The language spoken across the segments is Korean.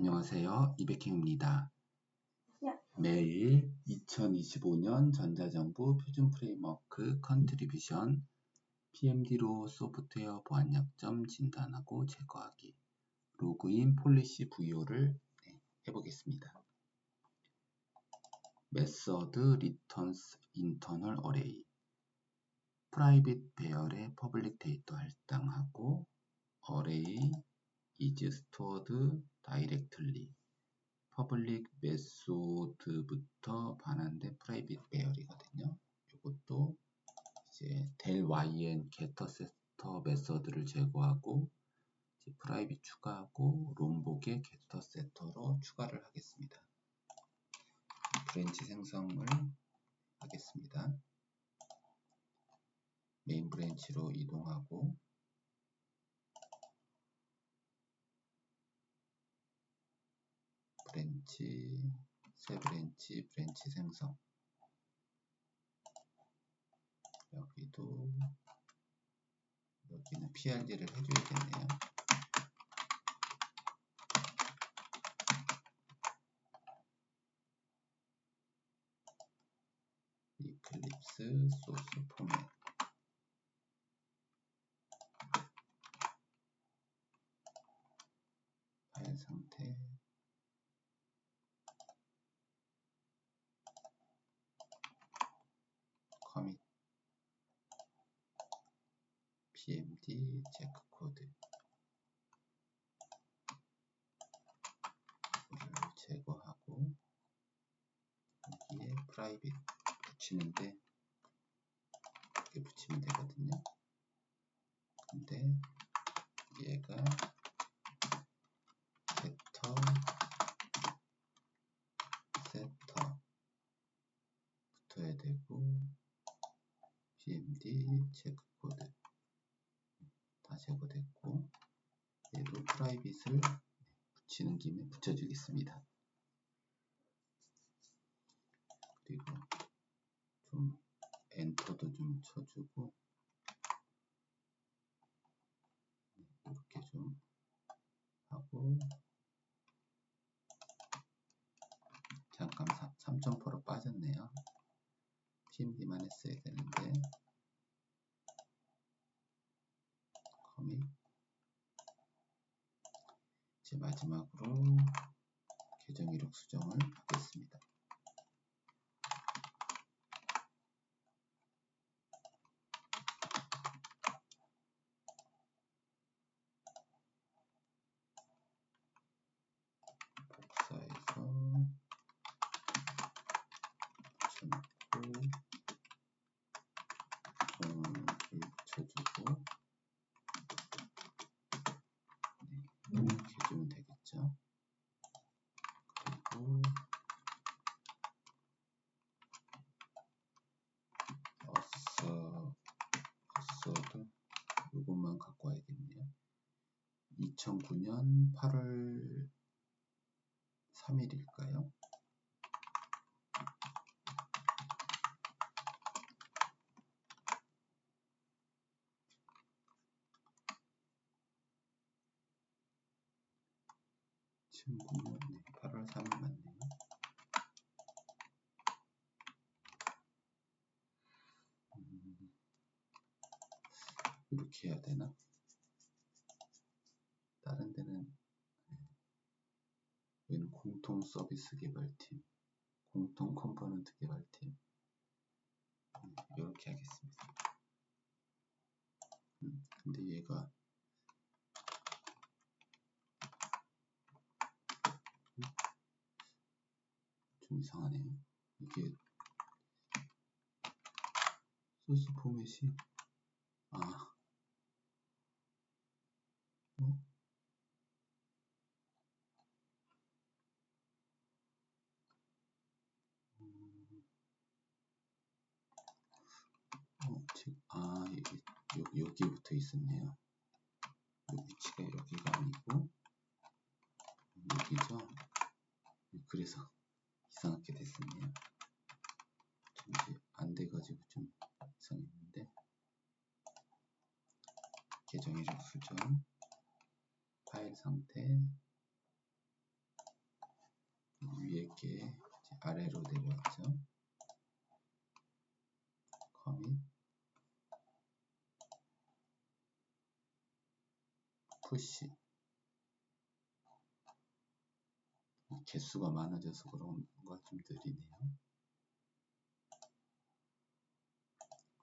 안녕하세요. 이백행입니다. 야. 매일 2025년 전자정부 표준 프레임워크 컨트리뷰션 PMD로 소프트웨어 보안 약점 진단하고 제거하기 로그인 폴리시 VO를 네, 해보겠습니다. 메서드 리턴스 인터널 어레이 프라이빗 배열의 퍼블릭 데이터 할당하고 어레이 is stored directly 퍼블릭 메소드부터 반환된 프라이빗 배열이거든요. 이것도 이제 델 yn getter setter 메서드를 제거하고 프라이빗 추가하고 롬복의 getter setter로 추가를 하겠습니다. 브랜치 생성을 하겠습니다. 메인 브랜치로 이동하고 브랜치, 새 브랜치, 브랜치 생성. 여기도 여기는 PRD를 해줘야겠네요. 이클립스 소스 포맷 상태 커밋 pmd 체크 코드. 제거하고 여기에 프라이빗 붙이는데 이렇게 붙이면 되거든요. 근데 얘가 getter setter 붙어야 되고 pmd 체크 코드. 다 제거됐고 얘도 프라이빗을 붙이는 김에 붙여주겠습니다. 그리고 좀 엔터도 좀 쳐주고 이렇게 좀 하고 잠깐 3.4로 빠졌네요. PMD만 했어야 되는데 커밋 이제 마지막으로 계정 이력 수정을 하겠습니다. 복사해서 붙여놓고 음, 붙여주고 네, 이렇게 해주면 되겠죠. 그리고 어서 어서도 이것만 갖고 와야겠네요. 2009년 8월 3일일까요? 친구는 네, 8월 3일 맞네요. 음, 이렇게 해야 되나? 다른 데는 여기는 공통 서비스 개발팀, 공통 컴포넌트 개발팀 음, 이렇게 하겠습니다. 음, 근데 얘가 좀 이상하네요. 이게 소스 포맷이 아 어? 음, 어, 지금 아 여기 여기 붙어 있었네요. 이 위치가 여기가 아니고 여기죠. 그래서 이상하게 됐었네요. 좀 이제 안 돼가지고 좀 이상했는데 계정 이력 수정 파일 상태 위에 게 아래로 내려가죠. 커밋 푸시 개수가 많아져서 그런 거좀 느리네요.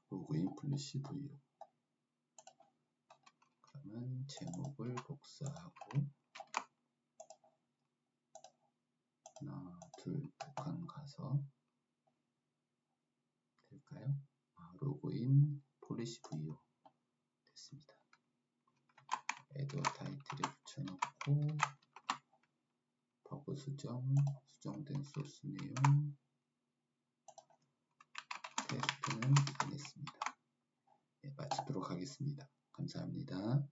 로그인 플래시 VO 그러면 제목을 복사하고 하나 둘두칸 가서 될까요? 아, 로그인 폴리시 VO 됐습니다. 에더 타이틀에 붙여놓고 버그 수정, 수정된 소스 내용 테스트는 안 했습니다. 네, 마치도록 하겠습니다. 감사합니다.